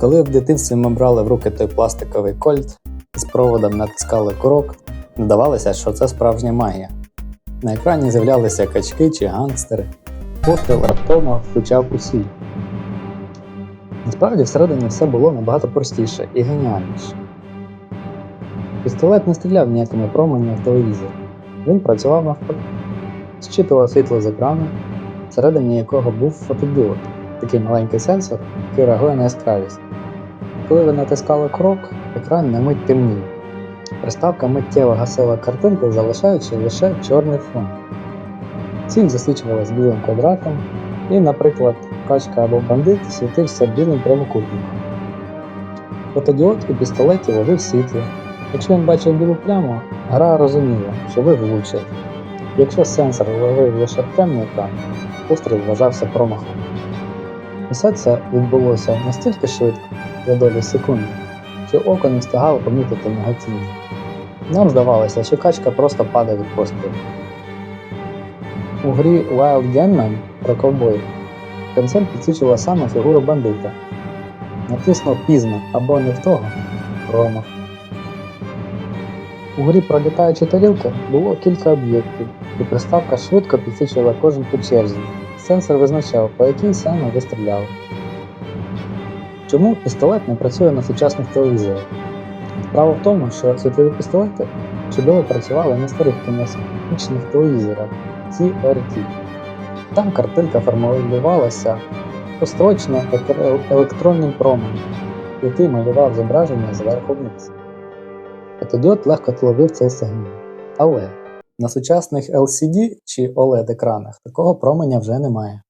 Коли в дитинстві ми брали в руки той пластиковий кольт з проводом натискали курок, здавалося, що це справжня магія. На екрані з'являлися качки чи гангстери. Постріл раптово включав усі. Насправді всередині все було набагато простіше і геніальніше. Пістолет не стріляв ніякими променями в телевізор. Він працював навпаки, зчитував світло з екрану, всередині якого був фотодіод, такий маленький сенсор, який реагує на яскравість. Коли ви натискали крок, екран на мить темнів. Приставка миттєво гасила картинку, залишаючи лише чорний фон. Ціль засвічувалась білим квадратом, і, наприклад, качка або бандит світився білим прямокутником. Фотодіод у пістолеті ловив світло. Якщо він бачив білу пляму, гра розуміла, що ви влучили. Якщо сенсор ловив лише темний екран, постріл вважався промахом. Усе це відбулося настільки швидко, за долі секунди, що око не встигало помітити мігатіння. Нам здавалося, що качка просто падає від пострілу. У грі Wild Gunman про ковбоїв консоль підсвічувала саме фігуру бандита. Натиснув пізно або не в того промах. У грі про літаючі тарілки було кілька об'єктів, і приставка швидко підсвічувала кожен по черзі. Сенсор визначав, по якій саме ви стріляли. Чому пістолет не працює на сучасних телевізорах? Справа в тому, що світлові пістолети чудово працювали на старих кінематичних телевізорах CRT. Там картинка формулювалася построчно електронним променем, який малював зображення зверху вниз. Фотодіод легко ловив цей сигнал. Але на сучасних LCD чи OLED екранах такого променя вже немає.